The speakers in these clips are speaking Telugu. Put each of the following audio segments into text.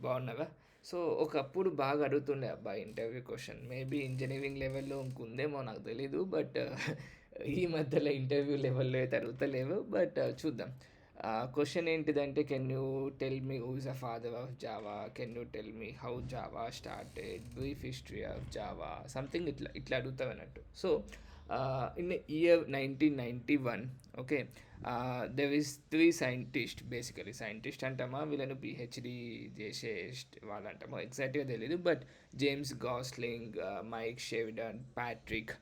బాగున్నావా? సో ఒకప్పుడు బాగా అడుగుతుండే అబ్బా ఇంటర్వ్యూ క్వశ్చన్ మేబీ ఇంజనీరింగ్ లెవెల్లో ఇంకుందేమో నాకు తెలీదు బట్ ఈ మధ్యలో ఇంటర్వ్యూ లెవెల్లో అయితే అడుగుతలేవు బట్ చూద్దాం. క్వశ్చన్ ఏంటిదంటే can you tell me who's a father of Java can you tell me how Java started brief history of Java something ఇట్లా ఇట్లా అడుగుతావు అన్నట్టు. So in year nineteen ninety one okay there is three scientist basically scientist అంటామా వీళ్ళను పిహెచ్డి చేసే వాళ్ళు అంటామా ఎగ్జాక్ట్గా తెలియదు but James Gosling Mike Sheridan Patrick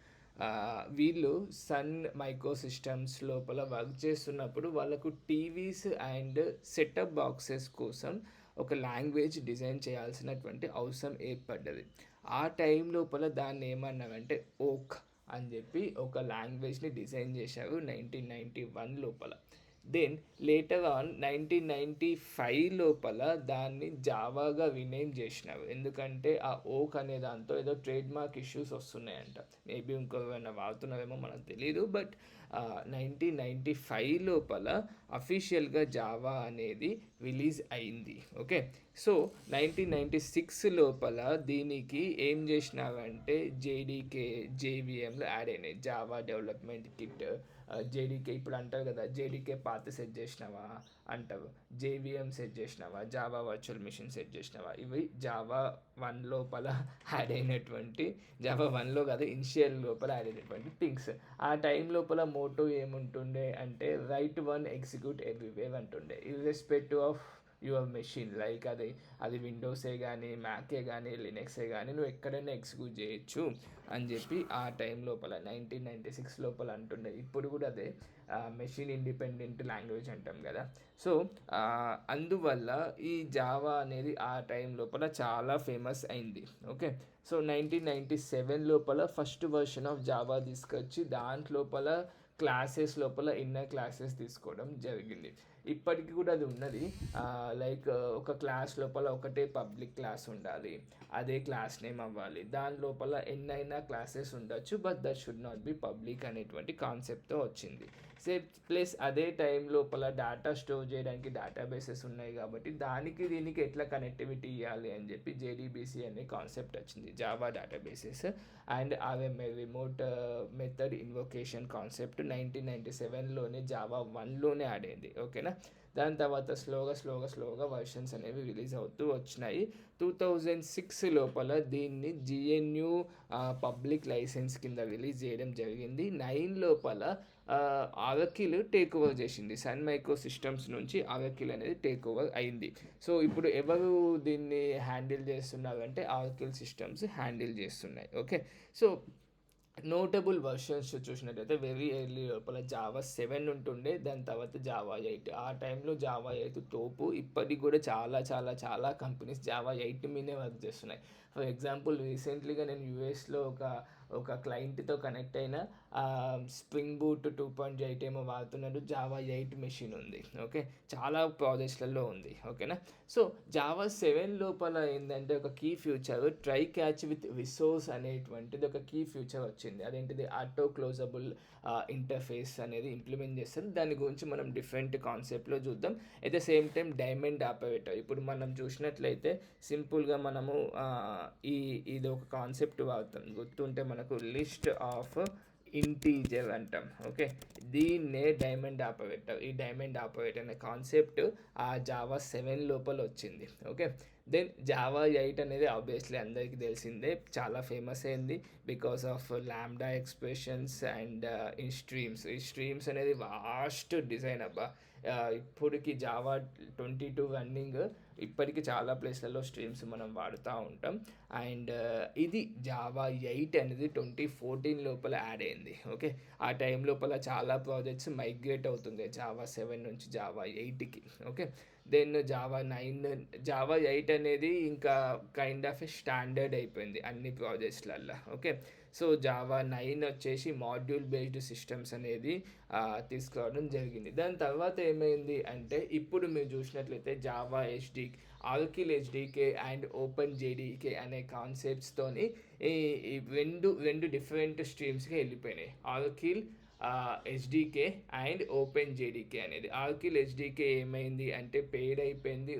వీళ్ళు సన్ మైక్రో సిస్టమ్స్ లోపల వర్క్ చేస్తున్నప్పుడు వాళ్ళకు టీవీస్ అండ్ సెటప్ బాక్సెస్ కోసం ఒక లాంగ్వేజ్ డిజైన్ చేయాల్సినటువంటి అవసరం ఏర్పడ్డది. ఆ టైం లోపల దాన్ని ఏమన్నామంటే ఓక్. అని చెప్పి ఒక లాంగ్వేజ్ని డిజైన్ చేశారు నైన్టీన్ నైంటీ వన్ లోపల. Then later on nineteen ninety five లోపల దాన్ని జావాగా వినేమ్ చేసినారు. ఎందుకంటే ఆ ఓక్ అనే దాంతో ఏదో ట్రేడ్ మార్క్ ఇష్యూస్ వస్తున్నాయంట. మేబీ ఇంకోమైనా వాడుతున్నారేమో మనకు తెలియదు బట్ నైన్టీన్ నైంటీ ఫైవ్ లోపల అఫీషియల్గా జావా అనేది రిలీజ్ అయింది. Okay so nineteen ninety six లోపల దీనికి ఏం చేసినావంటే జేడీకే జేవిఎంలో యాడ్ అయినాయి. జావా డెవలప్మెంట్ కిట్ జేడీకే ఇప్పుడు అంటారు కదా జేడీకే పాత సెట్ చేసినావా అంటారు జేవిఎం సెట్ చేసినావా జావా వర్చువల్ మిషన్ సెట్ చేసినావా? ఇవి జావా వన్ లోపల యాడ్ అయినటువంటి జావా వన్లో కదా ఇనిషియల్ లోపల యాడ్ అయినటువంటి థింగ్స్ ఆ టైం లోపల మోటో ఏముంటుండే అంటే రైట్ వన్ ఎగ్జిక్యూట్ ఎవ్రీవేవ్ అంటుండే. Irrespective of your machine like అది అది విండోసే కానీ మ్యాకే కానీ లినెక్సే కానీ నువ్వు ఎక్కడైనా ఎగ్జిక్యూట్ చేయొచ్చు అని చెప్పి ఆ టైం లోపల నైన్టీన్ నైంటీ సిక్స్ లోపల అంటుండే. ఇప్పుడు కూడా అదే మెషిన్ ఇండిపెండెంట్ లాంగ్వేజ్ అంటాం కదా. సో అందువల్ల ఈ జావా అనేది ఆ టైం లోపల చాలా ఫేమస్ అయింది. Okay so nineteen ninety seven లోపల ఫస్ట్ వర్షన్ ఆఫ్ జావా తీసుకొచ్చి దాంట్లోపల క్లాసెస్ లోపల ఇన్నర్ క్లాసెస్ తీసుకోవడం జరిగింది. ఇప్పటికి కూడా అది ఉన్నది. లైక్ ఒక క్లాస్ లోపల ఒకటే పబ్లిక్ క్లాస్ ఉండాలి. అదే క్లాస్ నేమ్ అవ్వాలి. దాని లోపల ఎన్నైనా క్లాసెస్ ఉండొచ్చు but that should not be public అనేటువంటి కాన్సెప్ట్తో వచ్చింది. సేఫ్ ప్లస్ అదే టైం లోపల డేటా స్టోర్ చేయడానికి డేటాబేసెస్ ఉన్నాయి కాబట్టి దానికి దీనికి ఎట్లా కనెక్టివిటీ ఇవ్వాలి అని చెప్పి జేడీబీసీ అనే కాన్సెప్ట్ వచ్చింది. Java databases and RMA remote method invocation concept nineteen ninety సెవెన్లోనే Java వన్లోనే ఆడింది ఓకేనా ఓకేనా దాని తర్వాత స్లోగా స్లోగా స్లోగా వర్షన్స్ అనేవి రిలీజ్ అవుతూ వచ్చినాయి. టూ థౌజండ్ సిక్స్ లోపల దీన్ని జిఎన్యు పబ్లిక్ లైసెన్స్ కింద రిలీజ్ చేయడం జరిగింది. నైన్ లోపల అరకిల్ టేక్ ఓవర్ చేసింది. సన్ మైక్రో సిస్టమ్స్ నుంచి అరకిల్ అనేది టేక్ ఓవర్ అయింది. సో ఇప్పుడు ఎవరు దీన్ని హ్యాండిల్ చేస్తున్నారు అంటే సిస్టమ్స్ హ్యాండిల్ చేస్తున్నాయి. ఓకే సో నోటబుల్ వర్షన్స్ చూసినట్టయితే వెరీ ఎర్లీ లోపల జావా సెవెన్ ఉంటుండే దాని తర్వాత జావా ఎయిట్ ఆ టైంలో జావా ఎయిట్ తోపు ఇప్పటికి కూడా చాలా చాలా చాలా కంపెనీస్ జావా ఎయిట్ మీదే వర్క్ చేస్తున్నాయి. ఫర్ ఎగ్జాంపుల్ రీసెంట్లీగా నేను యూఎస్లో ఒక ఒక క్లయింట్తో కనెక్ట్ అయిన Spring Boot two point eight ఏమో వాడుతున్నాడు. జావా ఎయిట్ మెషిన్ ఉంది ఓకే చాలా ప్రాజెక్ట్స్లలో ఉంది ఓకేనా సో జావా సెవెన్ లోపల ఏంటంటే ఒక key future try catch with resource అనేటువంటిది ఒక కీ ఫ్యూచర్ వచ్చింది అదేంటిది? ఆటో క్లోజబుల్ ఇంటర్ఫేస్ అనేది ఇంప్లిమెంట్ చేస్తారు. దాని గురించి మనం డిఫరెంట్ కాన్సెప్ట్లో చూద్దాం. At the same time diamond operator ఇప్పుడు మనం చూసినట్లయితే సింపుల్గా మనము ఈ ఇది ఒక కాన్సెప్ట్ వాడతాం. గుర్తుంటే మనకు లిస్ట్ ఆఫ్ ఇంటీజర్ అంటాం. ఓకే దీన్నే డైమండ్ ఆపరేటర్ ఈ డైమండ్ ఆపరేటర్ అనే కాన్సెప్ట్ ఆ జావా సెవెన్ లోపల వచ్చింది. ఓకే దెన్ జావా ఎయిట్ అనేది ఆబ్వియస్లీ అందరికీ తెలిసిందే. చాలా ఫేమస్ అయింది. Because of lambda expressions and in streams ఈ స్ట్రీమ్స్ అనేది వాస్ట్ డిజైన్ అబ్బా. Uh, ఇప్పటికి జావా ట్వంటీ టూ రన్నింగ్ ఇప్పటికీ చాలా ప్లేస్లలో స్ట్రీమ్స్ మనం వాడుతూ ఉంటాం. అండ్ uh, ఇది జావా ఎయిట్ అనేది ట్వంటీ ఫోర్టీన్ లోపల యాడ్ అయింది. ఓకే ఆ టైం లోపల చాలా ప్రాజెక్ట్స్ మైగ్రేట్ అవుతుంది జావా సెవెన్ నుంచి జావా ఎయిట్కి okay then Java nine Java eight అనేది ఇంకా కైండ్ ఆఫ్ స్టాండర్డ్ అయిపోయింది అన్ని ప్రాజెక్ట్స్లల్లో ఓకే? సో జావా నైన్ వచ్చేసి మాడ్యూల్ బేస్డ్ సిస్టమ్స్ అనేది తీసుకురావడం జరిగింది. దాని తర్వాత ఏమైంది అంటే ఇప్పుడు మీరు చూసినట్లయితే Java HD Oracle JDK and open JDK అనే కాన్సెప్ట్స్తోని ఈ రెండు రెండు డిఫరెంట్ స్ట్రీమ్స్కి వెళ్ళిపోయినాయి. Oracle JDK and open JDK అనేది. ఆల్కిల్ హెచ్డికే ఏమైంది అంటే పెయిడ్ అయిపోయింది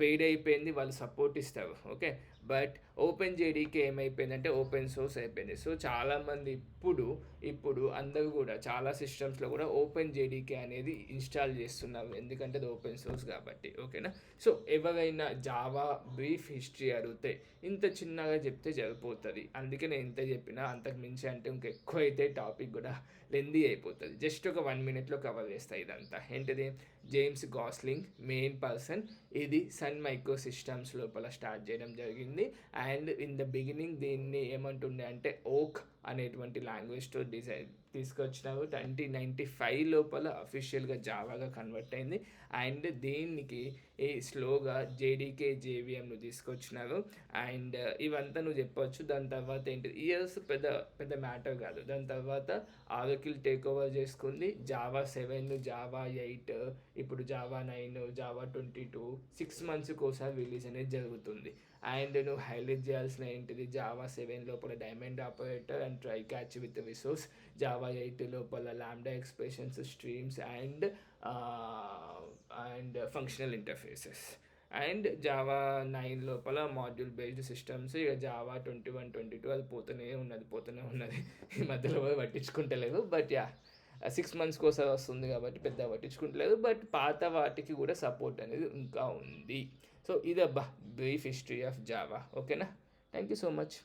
పెయిడ్ అయిపోయింది వాళ్ళు సపోర్ట్ ఇస్తారు. ఓకే బట్ ఓపెన్ జేడీకి ఏమైపోయిందంటే ఓపెన్ సోర్స్ అయిపోయింది. సో చాలామంది ఇప్పుడు ఇప్పుడు అందరూ కూడా చాలా సిస్టమ్స్లో కూడా ఓపెన్ జేడీకే అనేది ఇన్స్టాల్ చేస్తున్నారు. ఎందుకంటే అది ఓపెన్ సోర్స్ కాబట్టి ఓకేనా? సో ఎవరైనా జావా బ్రీఫ్ హిస్టరీ అడిగితే ఇంత చిన్నగా చెప్తే సరిపోతుంది. అందుకే నేను ఇంత చెప్పినా అంతకు మించి అంటే ఇంకెక్కువ అయితే టాపిక్ కూడా లెందీ అయిపోతుంది. జస్ట్ ఒక వన్ మినిట్లో కవర్ చేస్తాయి ఇదంతా. ఏంటిది? James Gosling main person. ఇది సన్ మైక్రో సిస్టమ్స్ లోపల స్టార్ట్ చేయడం జరిగింది. అండ్ ఇన్ ద బిగినింగ్ దీన్ని ఏమంటుండే అంటే ఓక్ అనేటువంటి లాంగ్వేజ్తో డిజైన్ తీసుకొచ్చినారు ట్వంటీ నైంటీ ఫైవ్ లోపల అఫీషియల్గా జావాగా కన్వర్ట్ అయింది. అండ్ దీనికి ఈ స్లోగా జేడీకే జేవిఎంను తీసుకొచ్చినారు. అండ్ ఇవంతా నువ్వు చెప్పొచ్చు. దాని తర్వాత ఏంటి? ఇయర్స్ పెద్ద పెద్ద మ్యాటర్ కాదు. దాని తర్వాత ఆరోకిల్ టేక్ ఓవర్ చేసుకుంది. జావా సెవెన్ జావా ఎయిట్ ఇప్పుడు Java nine Java twenty two six మంత్స్కి ఒకసారి రిలీజ్ అనేది జరుగుతుంది. అండ్ నువ్వు హైలైట్ చేయాల్సిన ఏంటిది? జావా సెవెన్ లోపల diamond operator and try catch with resource Java eight లోపల lambda expressions streams and and functional interfaces and Java nine లోపల మాడ్యూల్ బేస్డ్ సిస్టమ్స్ ఇక Java twenty one twenty two అది పోతూనే ఉన్నది పోతూనే ఉన్నది. ఈ మధ్యలో పట్టించుకుంటలేదు బట్ యా సిక్స్ మంత్స్కి ఒకసారి వస్తుంది కాబట్టి పెద్ద పట్టించుకుంటలేదు బట్ పాత వాటికి కూడా సపోర్ట్ అనేది ఇంకా ఉంది. సో ఇదబ్బా బ్రీఫ్ హిస్టరీ ఆఫ్ జావా ఓకేనా థ్యాంక్ యూ సో మచ్